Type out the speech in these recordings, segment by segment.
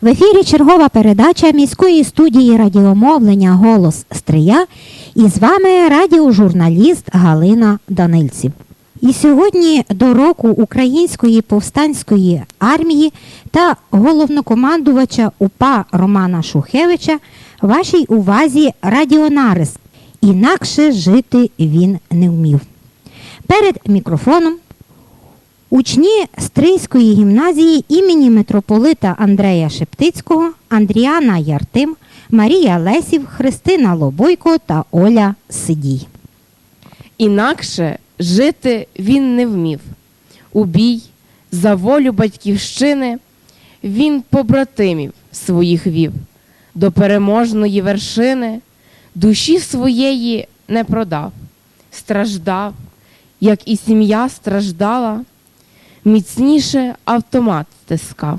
В ефірі чергова передача міської студії радіомовлення Голос Стрия і з вами радіожурналіст Галина Данильців. І сьогодні до року Української повстанської армії та головнокомандувача УПА Романа Шухевича вашій увазі радіонарис. Інакше жити він не вмів. Перед мікрофоном учні Стрийської гімназії імені митрополита Андрея Шептицького, Андріана Яртим, Марія Лесів, Христина Лобойко та Оля Сидій. Інакше жити він не вмів. У бій за волю батьківщини він побратимів своїх вів, до переможної вершини душі своєї не продав, страждав, як і сім'я страждала, міцніше автомат стискав,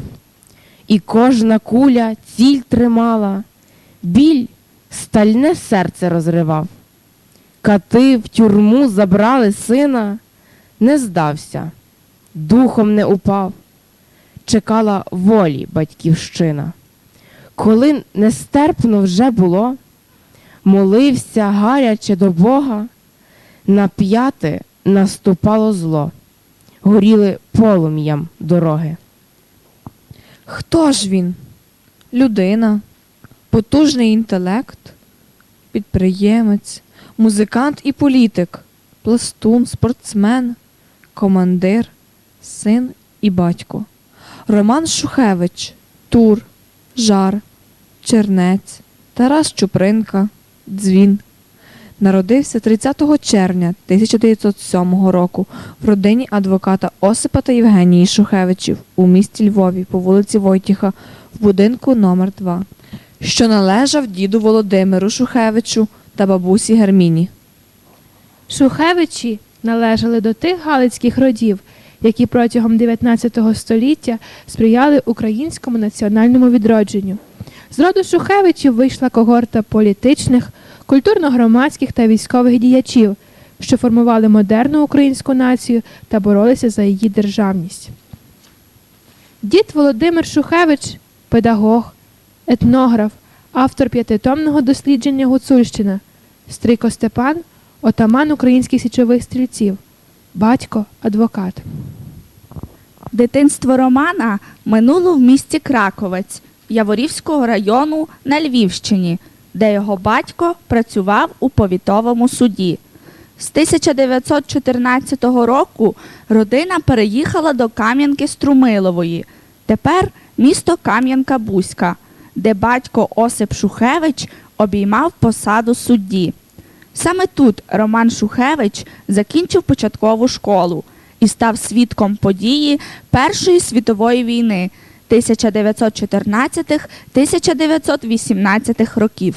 і кожна куля ціль тримала, біль стальне серце розривав. Кати в тюрму забрали сина, не здався, духом не упав, чекала волі батьківщина. Коли нестерпно вже було, молився гаряче до Бога, на п'яти наступало зло, горіли полум'ям дороги. Хто ж він? Людина, потужний інтелект, підприємець, музикант і політик, пластун, спортсмен, командир, син і батько. Роман Шухевич, Тур, Жар, Чернець, Тарас Чупринка, Дзвін. Народився 30 червня 1907 року в родині адвоката Осипа та Євгенії Шухевичів у місті Львові по вулиці Войтіха в будинку номер 2 що належав діду Володимиру Шухевичу та бабусі Герміні. Шухевичі належали до тих галицьких родів, які протягом 19 століття сприяли українському національному відродженню. З роду Шухевичів вийшла когорта політичних, культурно-громадських та військових діячів, що формували модерну українську націю та боролися за її державність. Дід Володимир Шухевич педагог, етнограф, автор п'ятитомного дослідження Гуцульщина, Стрийко Степан, отаман українських січових стрільців, батько адвокат. Дитинство Романа минуло в місті Краковець Яворівського району на Львівщині, де його батько працював у повітовому суді. З 1914 року родина переїхала до Кам'янки Струмилової, тепер місто Кам'янка-Бузька, де батько Осип Шухевич обіймав посаду судді. Саме тут Роман Шухевич закінчив початкову школу і став свідком події Першої світової війни 1914-1918 років.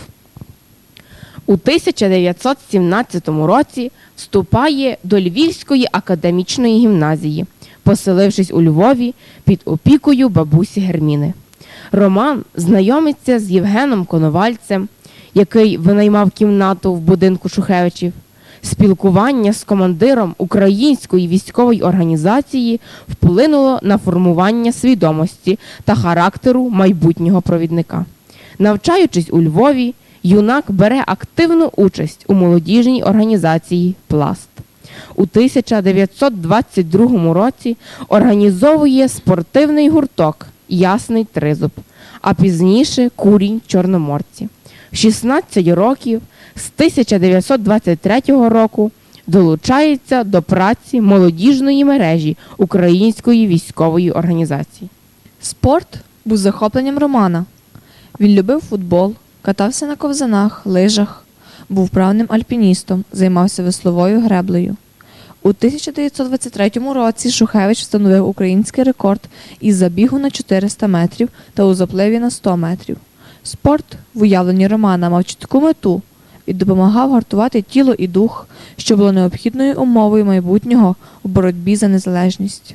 У 1917 році вступає до Львівської академічної гімназії, поселившись у Львові під опікою бабусі Герміни. Роман знайомиться з Євгеном Коновальцем, який винаймав кімнату в будинку Шухевичів. Спілкування з командиром української військової організації вплинуло на формування свідомості та характеру майбутнього провідника. Навчаючись у Львові, юнак бере активну участь у молодіжній організації Пласт. У 1922 році організовує спортивний гурток Ясний Тризуб, а пізніше Курінь Чорноморці. В 16 років з 1923 року долучається до праці молодіжної мережі Української військової організації. Спорт був захопленням Романа. Він любив футбол, катався на ковзанах, лижах, був правним альпіністом, займався весловою греблею. У 1923 році Шухевич встановив український рекорд із забігу на 400 метрів та у запливі на 100 метрів. Спорт в уявленні Романа мав чітку мету і допомагав гартувати тіло і дух, що було необхідною умовою майбутнього у боротьбі за незалежність.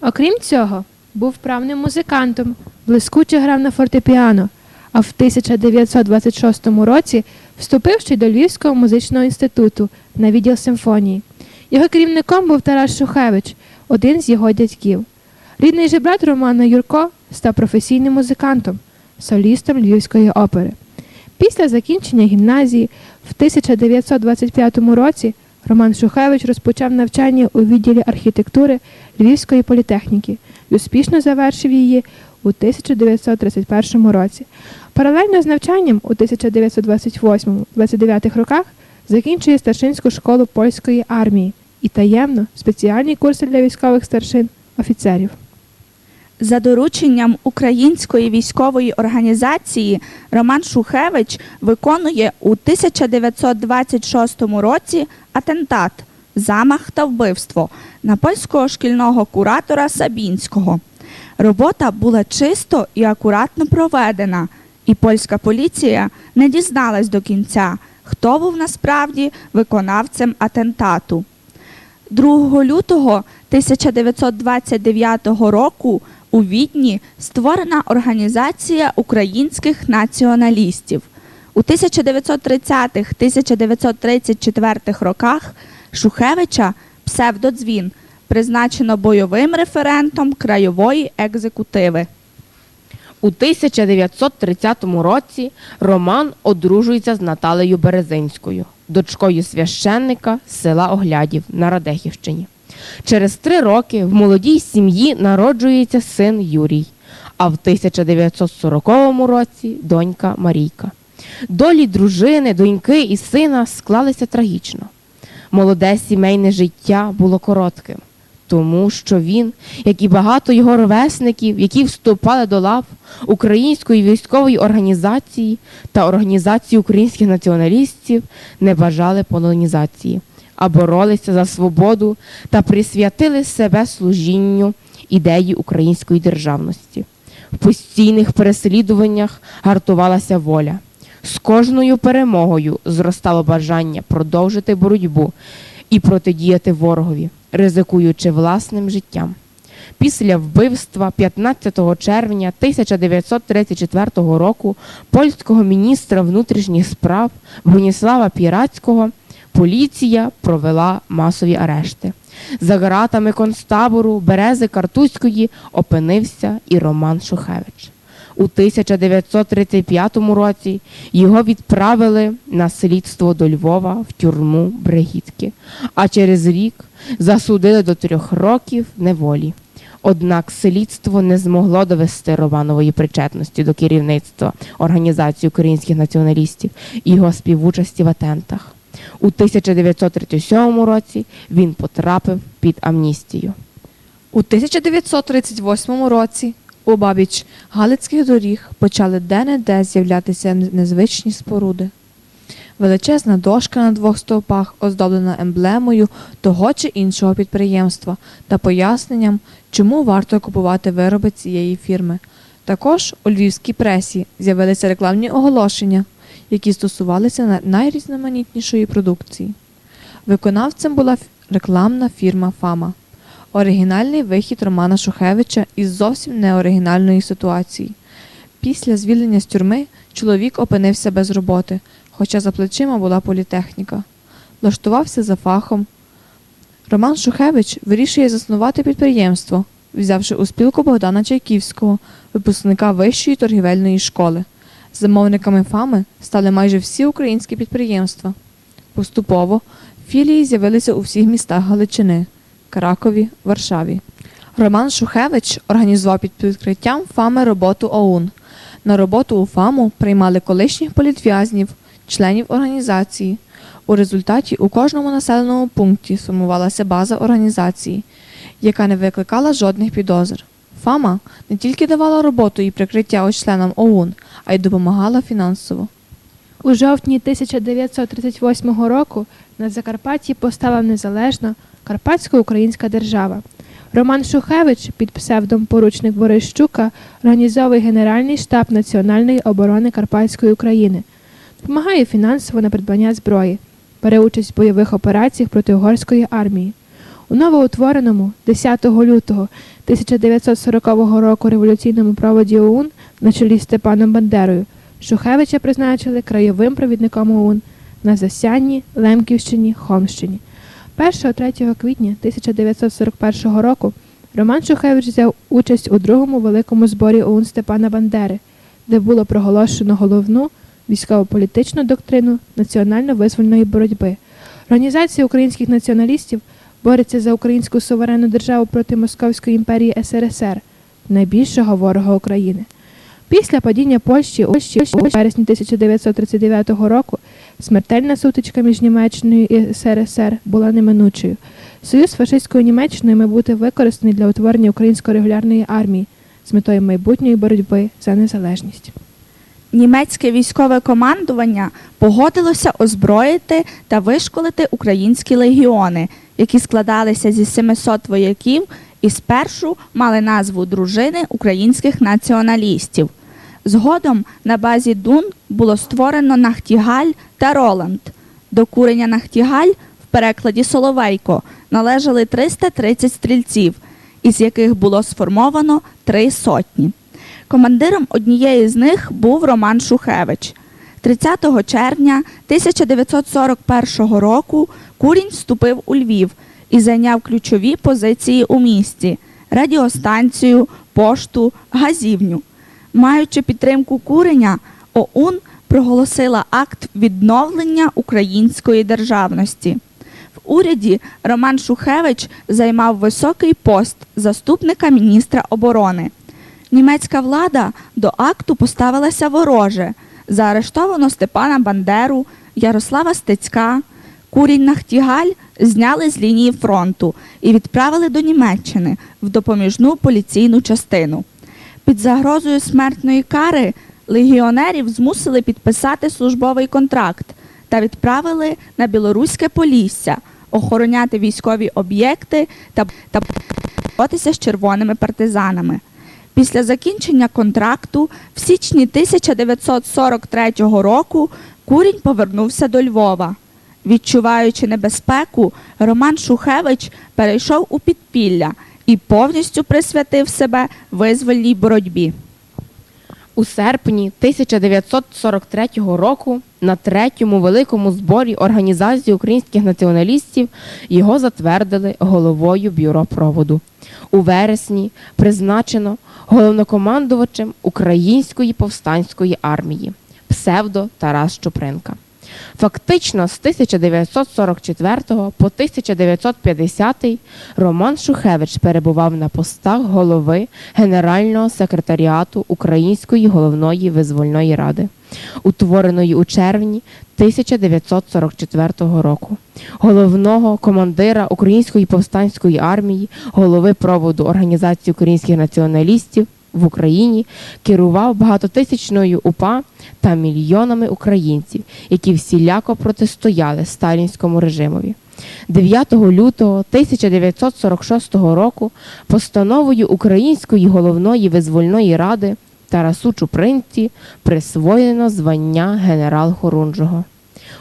Окрім цього, був вправним музикантом, блискуче грав на фортепіано, а в 1926 році вступив ще до Львівського музичного інституту на відділ симфонії. Його керівником був Тарас Шухевич, один з його дядьків. Рідний же брат Романа Юрко став професійним музикантом, солістом Львівської опери. Після закінчення гімназії в 1925 році Роман Шухевич розпочав навчання у відділі архітектури Львівської політехніки і успішно завершив її у 1931 році. Паралельно з навчанням у 1928-29 роках закінчує старшинську школу польської армії і таємно спеціальні курси для військових старшин офіцерів. За дорученням Української військової організації Роман Шухевич виконує у 1926 році атентат, замах та вбивство на польського шкільного куратора Сабінського. Робота була чисто і акуратно проведена, і польська поліція не дізналась до кінця, хто був насправді виконавцем атентату. 2 лютого 1929 року у Відні створена організація українських націоналістів. У 1930-1934 роках Шухевича псевдодзвін призначено бойовим референтом краєвої екзекутиви. У 1930 році Роман одружується з Наталею Березинською, дочкою священника села Оглядів на Радехівщині. Через три роки в молодій сім'ї народжується син Юрій, а в 1940 році донька Марійка. Долі дружини, доньки і сина склалися трагічно. Молоде сімейне життя було коротким, тому що він, як і багато його ровесників, які вступали до лав Української військової організації та організації українських націоналістів, не бажали полонізації, а боролися за свободу та присвятили себе служінню ідеї української державності. В постійних переслідуваннях гартувалася воля. З кожною перемогою зростало бажання продовжити боротьбу і протидіяти ворогові, ризикуючи власним життям. Після вбивства 15 червня 1934 року польського міністра внутрішніх справ Броніслава Пірацького поліція провела масові арешти. За ґратами концтабору Берези Картузької опинився і Роман Шухевич. У 1935 році його відправили на слідство до Львова в тюрму Бригітки, а через рік засудили до трьох років неволі. Однак слідство не змогло довести Романової причетності до керівництва Організації українських націоналістів і його співучасті в атентах. У 1937 році він потрапив під амністію. У 1938 році у бабіч Галицьких доріг почали де-не-де з'являтися незвичні споруди. Величезна дошка на двох стовпах, оздоблена емблемою того чи іншого підприємства та поясненням, чому варто купувати вироби цієї фірми. Також у львівській пресі з'явилися рекламні оголошення, які стосувалися найрізноманітнішої продукції. Виконавцем була рекламна фірма Фама. Оригінальний вихід Романа Шухевича із зовсім неоригінальної ситуації. Після звільнення з тюрми чоловік опинився без роботи, хоча за плечима була політехніка. Влаштувався за фахом. Роман Шухевич вирішує заснувати підприємство, взявши у спілку Богдана Чайківського, випускника Вищої торгівельної школи. Замовниками фами стали майже всі українські підприємства. Поступово філії з'явилися у всіх містах Галичини Кракові, Варшаві. Роман Шухевич організував під відкриттям ФАМи роботу ОУН. На роботу у ФАМу приймали колишніх політв'язнів, членів організації. У результаті у кожному населеному пункті сформувалася база організації, яка не викликала жодних підозр. ФАМа не тільки давала роботу і прикриття ось членам ОУН, а й допомагала фінансово. У жовтні 1938 року на Закарпатті постала незалежна Карпатсько-Українська держава. Роман Шухевич під псевдом поручник Борищука організовує Генеральний штаб Національної оборони Карпатської України, допомагає фінансово на придбання зброї, бере участь в бойових операціях проти угорської армії. У новоутвореному 10 лютого 1940 року революційному проводі ОУН на чолі з Степаном Бандерою Шухевича призначили краєвим провідником ОУН на Засянні, Лемківщині, Хомщині. 1-3 квітня 1941 року Роман Шухевич взяв участь у другому великому зборі ОУН Степана Бандери, де було проголошено головну військово-політичну доктрину національно-визвольної боротьби. Організація українських націоналістів бореться за українську суверенну державу проти Московської імперії СРСР, найбільшого ворога України. Після падіння Польщі у вересні 1939 року смертельна сутичка між Німеччиною і СРСР була неминучою. Союз з фашистською Німеччиною має бути використаний для утворення української регулярної армії з метою майбутньої боротьби за незалежність. Німецьке військове командування погодилося озброїти та вишколити українські легіони, які складалися зі 700 вояків і спершу мали назву дружини українських націоналістів. Згодом на базі Дун було створено Нахтігаль та Роланд. До курення Нахтігаль в перекладі Соловейко належали 330 стрільців, із яких було сформовано три сотні. Командиром однієї з них був Роман Шухевич. 30 червня 1941 року Курінь вступив у Львів і зайняв ключові позиції у місті радіостанцію, пошту, газівню. Маючи підтримку куреня, ОУН проголосила акт відновлення української державності. В уряді Роман Шухевич займав високий пост заступника міністра оборони. Німецька влада до акту поставилася вороже. Заарештовано Степана Бандеру, Ярослава Стецька, Курінь Нахтігаль зняли з лінії фронту і відправили до Німеччини в допоміжну поліційну частину. Під загрозою смертної кари легіонерів змусили підписати службовий контракт та відправили на білоруське Полісся охороняти військові об'єкти та, боротися з червоними партизанами. Після закінчення контракту в січні 1943 року Курінь повернувся до Львова. Відчуваючи небезпеку, Роман Шухевич перейшов у підпілля і повністю присвятив себе визвольній боротьбі. У серпні 1943 року на третьому великому зборі Організації українських націоналістів його затвердили головою бюро проводу. У вересні призначено головнокомандувачем Української повстанської армії псевдо Тарас Чупринка. Фактично з 1944 по 1950 Роман Шухевич перебував на постах голови Генерального секретаріату Української головної визвольної ради, утвореної у червні 1944 року, головного командира Української повстанської армії, голови проводу Організації українських націоналістів в Україні, керував багатотисячною УПА та мільйонами українців, які всіляко протистояли сталінському режимові. 9 лютого 1946 року постановою Української головної визвольної ради Тарасу Чупринці присвоєно звання генерал Хорунжого.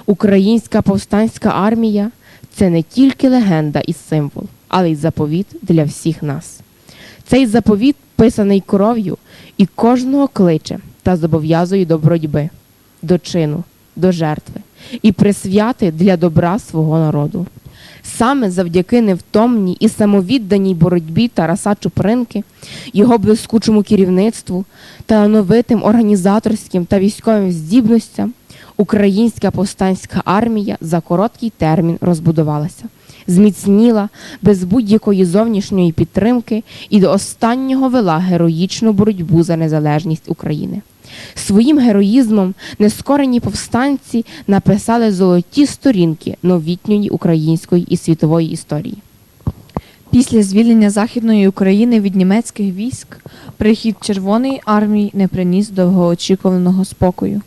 Українська повстанська армія це не тільки легенда і символ, але й заповіт для всіх нас. Цей заповіт писаний кров'ю і кожного кличе та зобов'язує до боротьби, до чину, до жертви і присвяти для добра свого народу. Саме завдяки невтомній і самовідданій боротьбі Тараса Чупринки, його блискучому керівництву, талановитим організаторським та військовим здібностям, українська повстанська армія за короткий термін розбудувалася, зміцніла без будь-якої зовнішньої підтримки і до останнього вела героїчну боротьбу за незалежність України. Своїм героїзмом нескорені повстанці написали золоті сторінки новітньої української і світової історії. Після звільнення Західної України від німецьких військ прихід Червоної армії не приніс довгоочікуваного спокою.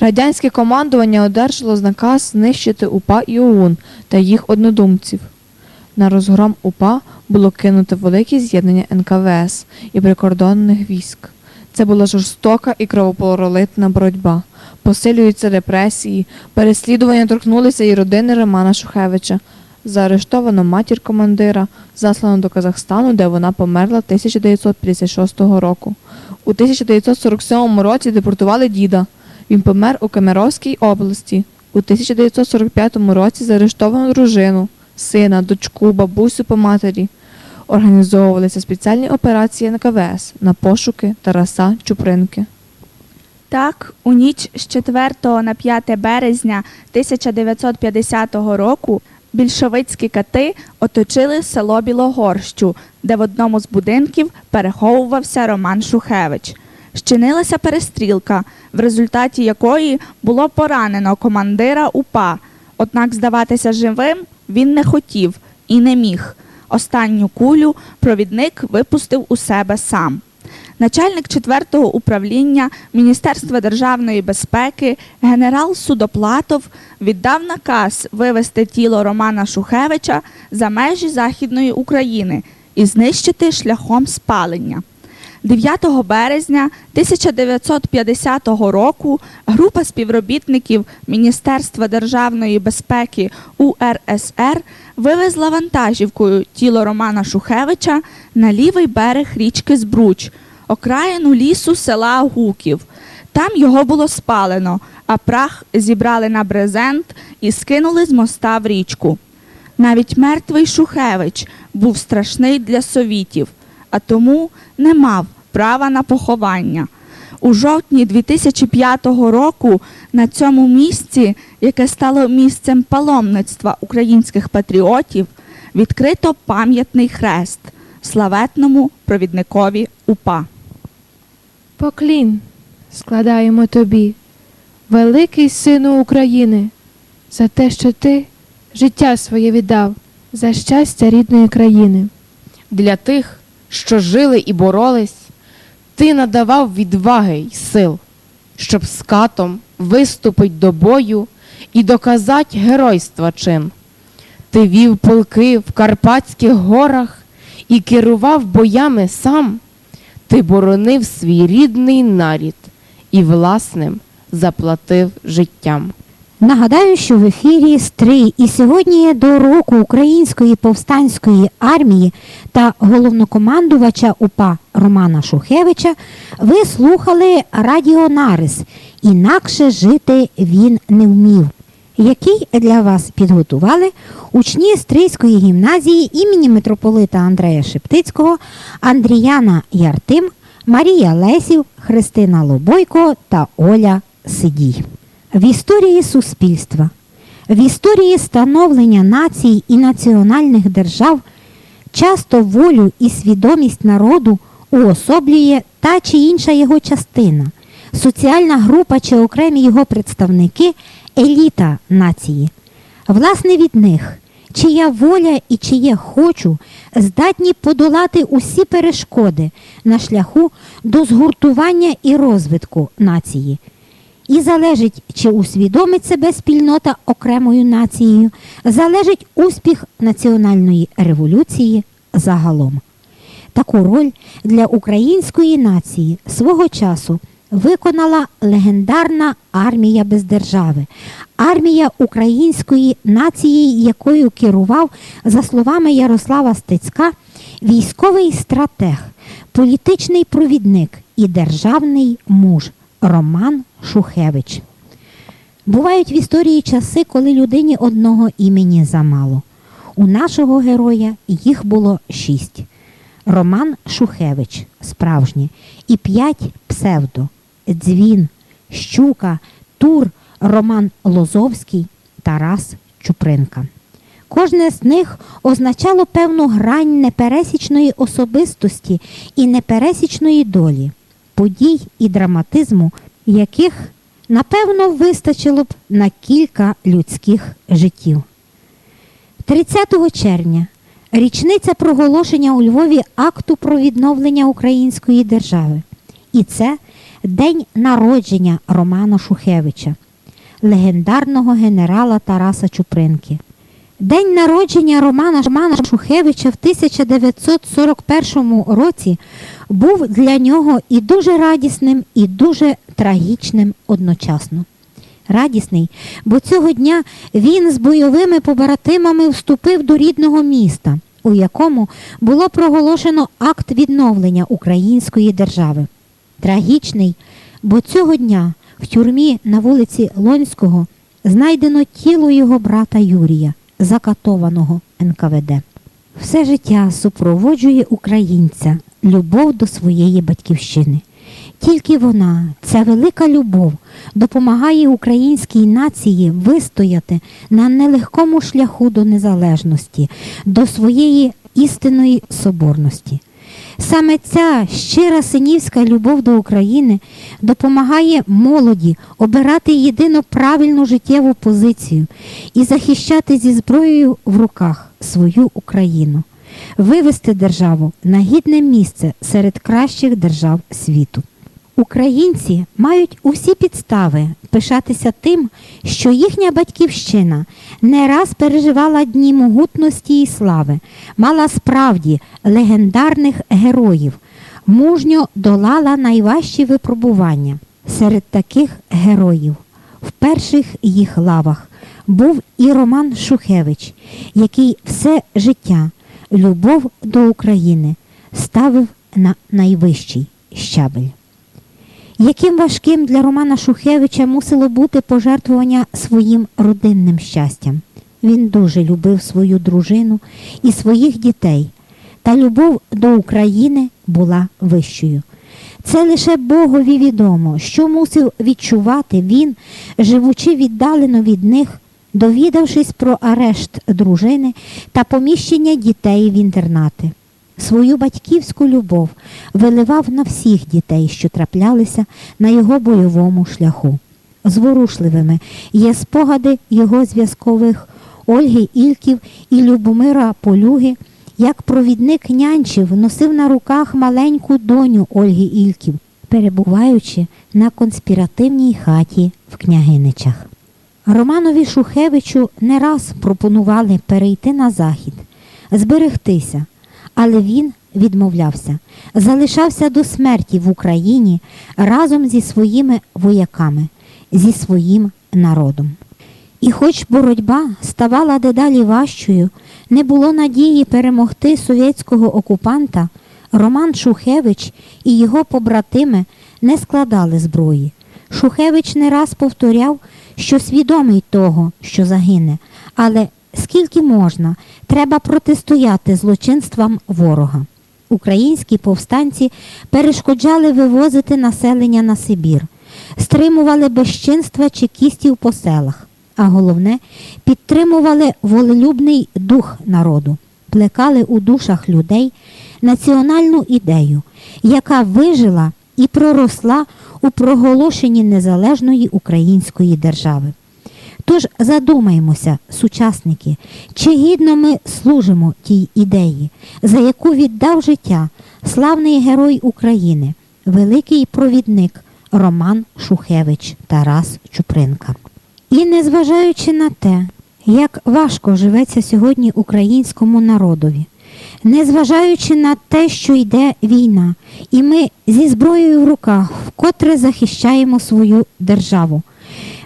Радянське командування одержало наказ знищити УПА і ОУН та їх однодумців. На розгром УПА було кинуто велике з'єднання НКВС і прикордонних військ. Це була жорстока і кровопролитна боротьба. Посилюються репресії, переслідування торкнулися і родини Романа Шухевича. Заарештовано матір командира, заслано до Казахстану, де вона померла 1956 року. У 1947 році депортували діда. Він помер у Кемеровській області. У 1945 році заарештовано дружину, сина, дочку, бабусю по матері. Організовувалися спеціальні операції НКВС на пошуки Тараса Чупринки. Так, у ніч з 4 на 5 березня 1950 року більшовицькі кати оточили село Білогорщу, де в одному з будинків переховувався Роман Шухевич. Щинилася перестрілка, в результаті якої було поранено командира УПА. Однак здаватися живим він не хотів і не міг. Останню кулю провідник випустив у себе сам. Начальник 4-го управління Міністерства державної безпеки генерал Судоплатов віддав наказ вивести тіло Романа Шухевича за межі Західної України і знищити шляхом спалення. 9 березня 1950 року група співробітників Міністерства державної безпеки УРСР вивезла вантажівкою тіло Романа Шухевича на лівий берег річки Збруч, окраїну лісу села Гуків. Там його було спалено, а прах зібрали на брезент і скинули з моста в річку. Навіть мертвий Шухевич був страшний для совітів, а тому не мав права на поховання. У жовтні 2005 року на цьому місці, яке стало місцем паломництва українських патріотів, відкрито пам'ятний хрест славетному провідникові УПА. Поклін складаємо тобі, великий сину України, за те, що ти життя своє віддав за щастя рідної країни. Для тих, що жили і боролись, ти надавав відваги й сил, щоб з катом виступить до бою і доказать геройства чин. Ти вів полки в Карпатських горах і керував боями сам. Ти боронив свій рідний нарід і власним заплатив життям. Нагадаю, що в ефірі Стрий і сьогодні до року Української повстанської армії та головнокомандувача УПА Романа Шухевича ви слухали Радіо Нарис. Інакше жити він не вмів. Який для вас підготували учні Стрийської гімназії імені митрополита Андрея Шептицького, Андріяна Яртим, Марія Лесів, Христина Лобойко та Оля Сидій. В історії суспільства, в історії становлення націй і національних держав часто волю і свідомість народу уособлює та чи інша його частина, соціальна група чи окремі його представники еліта нації. Власне від них, чия воля і чиє хочу здатні подолати усі перешкоди на шляху до згуртування і розвитку нації. І залежить, чи усвідомить себе спільнота окремою нацією, залежить успіх національної революції загалом. Таку роль для української нації свого часу виконала легендарна армія без держави, армія української нації, якою керував, за словами Ярослава Стецька, військовий стратег, політичний провідник і державний муж Роман Шухевич. Бувають в історії часи, коли людині одного імені замало. У нашого героя їх було шість. Роман Шухевич, справжнє, і п'ять псевдо Дзвін, Щука, Тур, Роман Лозовський, Тарас Чупринка. Кожне з них означало певну грань непересічної особистості і непересічної долі, подій і драматизму, яких, напевно, вистачило б на кілька людських життів. 30 червня річниця проголошення у Львові акту про відновлення української держави. І це день народження Романа Шухевича, легендарного генерала Тараса Чупринки. День народження Романа Шухевича в 1941 році був для нього і дуже радісним, і дуже трагічним одночасно. Радісний, бо цього дня він з бойовими побратимами вступив до рідного міста, у якому було проголошено акт відновлення української держави. Трагічний, бо цього дня в тюрмі на вулиці Лонського знайдено тіло його брата Юрія, закатованого НКВД. Все життя супроводжує українця любов до своєї батьківщини. Тільки вона, ця велика любов, допомагає українській нації вистояти на нелегкому шляху до незалежності, до своєї істинної соборності. Саме ця щира синівська любов до України допомагає молоді обирати єдино правильну життєву позицію і захищати зі зброєю в руках свою Україну, вивести державу на гідне місце серед кращих держав світу. Українці мають усі підстави пишатися тим, що їхня батьківщина не раз переживала дні могутності і слави, мала справді легендарних героїв, мужньо долала найважчі випробування. Серед таких героїв в перших їх лавах був і Роман Шухевич, який все життя любов до України ставив на найвищий щабель. Яким важким для Романа Шухевича мусило бути пожертвування своїм родинним щастям? Він дуже любив свою дружину і своїх дітей, та любов до України була вищою. Це лише Богові відомо, що мусив відчувати він, живучи віддалено від них, довідавшись про арешт дружини та поміщення дітей в інтернати. Свою батьківську любов виливав на всіх дітей, що траплялися на його бойовому шляху. Зворушливими є спогади його зв'язкових Ольги Ільків і Любомира Полюги, як провідник нянчив носив на руках маленьку доню Ольги Ільків, перебуваючи на конспіративній хаті в княгиничах. Романові Шухевичу не раз пропонували перейти на захід, зберегтися, але він відмовлявся, залишався до смерті в Україні разом зі своїми вояками, зі своїм народом. І хоч боротьба ставала дедалі важчою, не було надії перемогти совєтського окупанта, Роман Шухевич і його побратими не складали зброї. Шухевич не раз повторяв, що свідомий того, що загине, але скільки можна, треба протистояти злочинствам ворога. Українські повстанці перешкоджали вивозити населення на Сибір, стримували безчинства чекістів по селах, а головне підтримували волелюбний дух народу, плекали у душах людей національну ідею, яка вижила і проросла у проголошенні незалежної української держави. Тож задумаємося, сучасники, чи гідно ми служимо тій ідеї, за яку віддав життя славний герой України, великий провідник Роман Шухевич Тарас Чупринка. І незважаючи на те, як важко живеться сьогодні українському народові, незважаючи на те, що йде війна, і ми зі зброєю в руках вкотре захищаємо свою державу,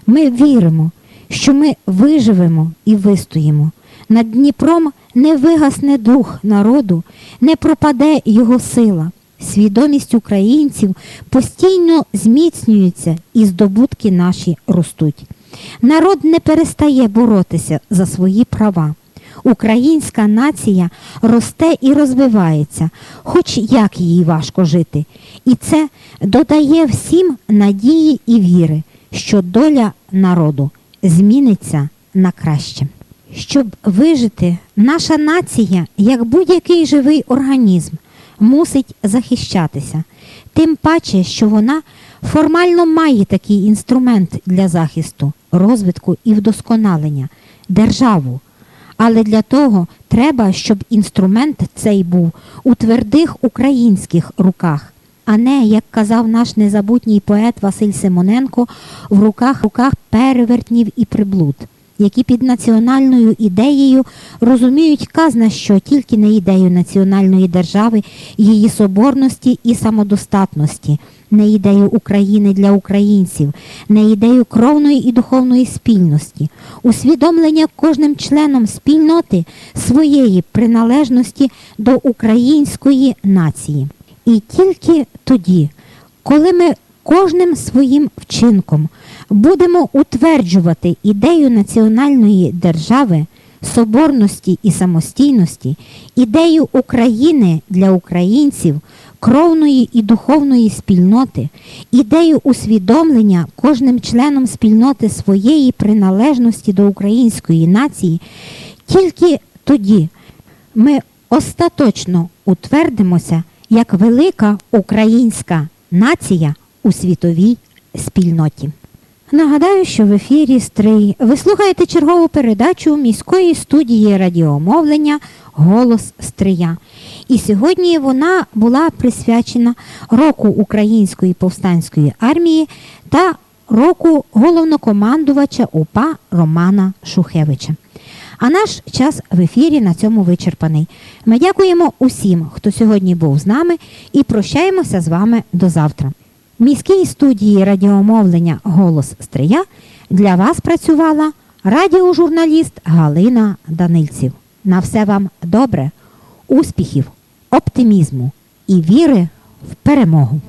ми віримо, що ми виживемо і вистоїмо. Над Дніпром не вигасне дух народу, не пропаде його сила. Свідомість українців постійно зміцнюється і здобутки наші ростуть. Народ не перестає боротися за свої права. Українська нація росте і розвивається, хоч як їй важко жити. І це додає всім надії і віри, що доля народу зміниться на краще. Щоб вижити, наша нація, як будь-який живий організм, мусить захищатися. Тим паче, що вона формально має такий інструмент для захисту, розвитку і вдосконалення державу. Але для того треба, щоб інструмент цей був у твердих українських руках, а не, як казав наш незабутній поет Василь Симоненко, в руках руках перевертнів і приблуд. Які під національною ідеєю розуміють казна, що тільки не ідею національної держави, її соборності і самодостатності, не ідею України для українців, не ідею кровної і духовної спільності, усвідомлення кожним членом спільноти своєї приналежності до української нації. І тільки тоді, коли ми кожним своїм вчинком будемо утверджувати ідею національної держави, соборності і самостійності, ідею України для українців, кровної і духовної спільноти, ідею усвідомлення кожним членом спільноти своєї приналежності до української нації, тільки тоді ми остаточно утвердимося як велика українська нація у світовій спільноті. Нагадаю, що в ефірі Стрий ви слухаєте чергову передачу міської студії радіомовлення Голос Стрия. І сьогодні вона була присвячена року Української повстанської армії та року головнокомандувача УПА Романа Шухевича. А наш час в ефірі на цьому вичерпаний. Ми дякуємо усім, хто сьогодні був з нами, і прощаємося з вами до завтра. В міській студії радіомовлення Голос Стрия для вас працювала радіожурналіст Галина Данильців. На все вам добре, успіхів, оптимізму і віри в перемогу.